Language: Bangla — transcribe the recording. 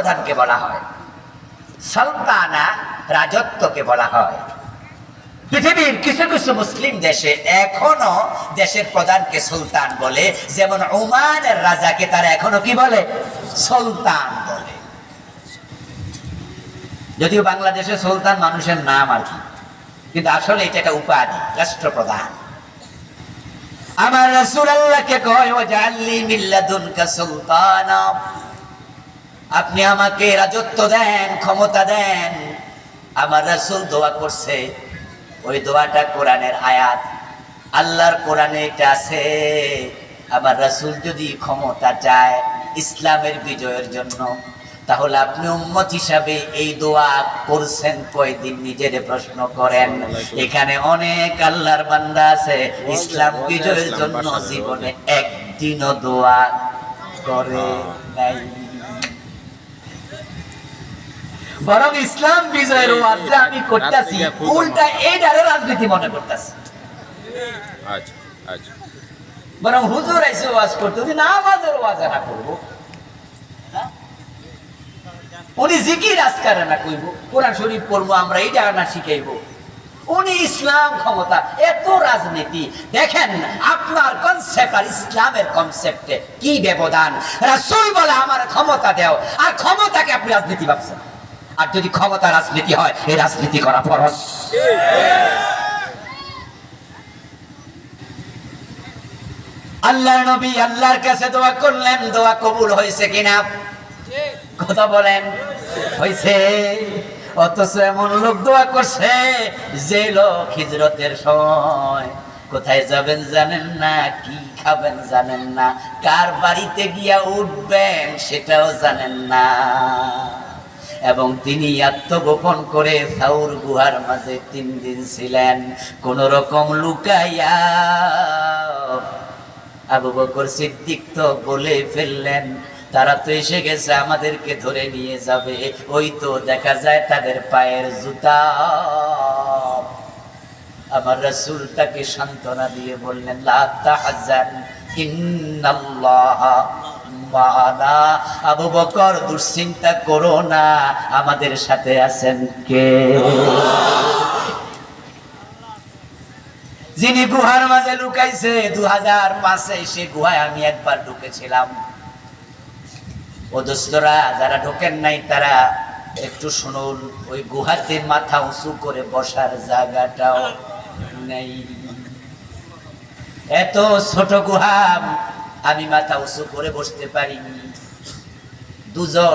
রাষ্ট্রপ্রধানকে বলা হয়। সালতানা রাজত্বকে বলা হয়। পৃথিবীর কিছু কিছু মুসলিম দেশে এখনও দেশের প্রধানকে সুলতান বলে, যেমন ওমানের রাজাকে তারা এখনও কি বলে? সুলতান বলে। যদিও বাংলাদেশে সুলতান মানুষের নাম আর কি, কিন্তু আসলে এটা একটা উপাধি, রাষ্ট্রপ্রধান। আমার রাসূল আল্লাহকে কয় ওয়াজআলনি মিল্লাদুনকা সুলতানা। আপনি আমাকে রাজত্ব দেন, ক্ষমতা দেন। আমার রাসূল দোয়া করছে। ওই দোয়াটা কোরআনের আয়াত। আল্লাহর কোরআনে এটা আছে। আমার রাসূল যদি ক্ষমতা চায় ইসলামের বিজয়ের জন্য, তাহলে আপনি উম্মত হিসাবে এই দোয়া করছেন কয়দিন নিজের প্রশ্ন করেন। এখানে অনেক আল্লাহর বান্দা আছে। ইসলাম বিজয়ের জন্য জীবনে একদিনও দোয়া করে নাই। বরং ইসলাম বিজয়ের ওয়াজটা আমি করতেছি উল্টা এইটারে রাজনীতি মনে করতেছি। আচ্ছা আচ্ছা। বরং হুজুর এসে ওয়াজ করতে না আমাদের ওয়াজ না করব। হ্যাঁ? উনি জিকির আজকারে না কইব কোরআন শরীফ পড়ব আমরা এইটা না শিখাইব। উনি ইসলাম ক্ষমতা এত রাজনীতি। দেখেন আপনার কনসেপ্ট আর ইসলামের কনসেপ্টে কি ব্যবধান? রাসূল বলে আমার ক্ষমতা দেও। আর ক্ষমতাকে আপনি রাজনীতি ভাবছেন। আর যদি ক্ষমতা রাজনীতি হয়, এই রাজনীতি করা ফরজ। আল্লাহর নবী আল্লাহর কাছে দোয়া করলেন, দোয়া কবুল হয়েছে কিনা? কথা বলেন, হয়েছে। অথচ এমন লোক দোয়া করছে, যে লোক হিজরতের সময় কোথায় যাবেন জানেন না, কি খাবেন জানেন না, কার বাড়িতে গিয়া উঠবেন সেটাও জানেন না। এবং তিনি আত্মগোপন করে সাউর গুহার মাঝে তিন দিন ছিলেন। কোন রকম লুকাইয়া আবু বকর সিদ্দিক তো বলে ফেললেন, তারা তো এসে গেছে, আমাদেরকে ধরে নিয়ে যাবে। ওই তো দেখা যায় তাদের পায়ের জুতা। আমার রাসূল তাকে সান্ত্বনা দিয়ে বললেন, লা তাহজান, ইন্নাল্লাহ মা'ানা আবু বকর দুশ্চিন্তা করো না, আমাদের সাথে আছেন কে? যিনি গুহার মাঝে লুকাইছে দু হাজার পাঁচে সে গুহায় আমি একবার ঢুকেছিলাম। ও দোস্তরা, যারা ঢোকেন নাই, তারা একটু শুনুন, ওই গুহাতে মাথা উঁচু করে বসার জায়গাটাও নেই। এত ছোট গুহা আমি মাথা উঁচু করে বসতে পারিনি। দুজন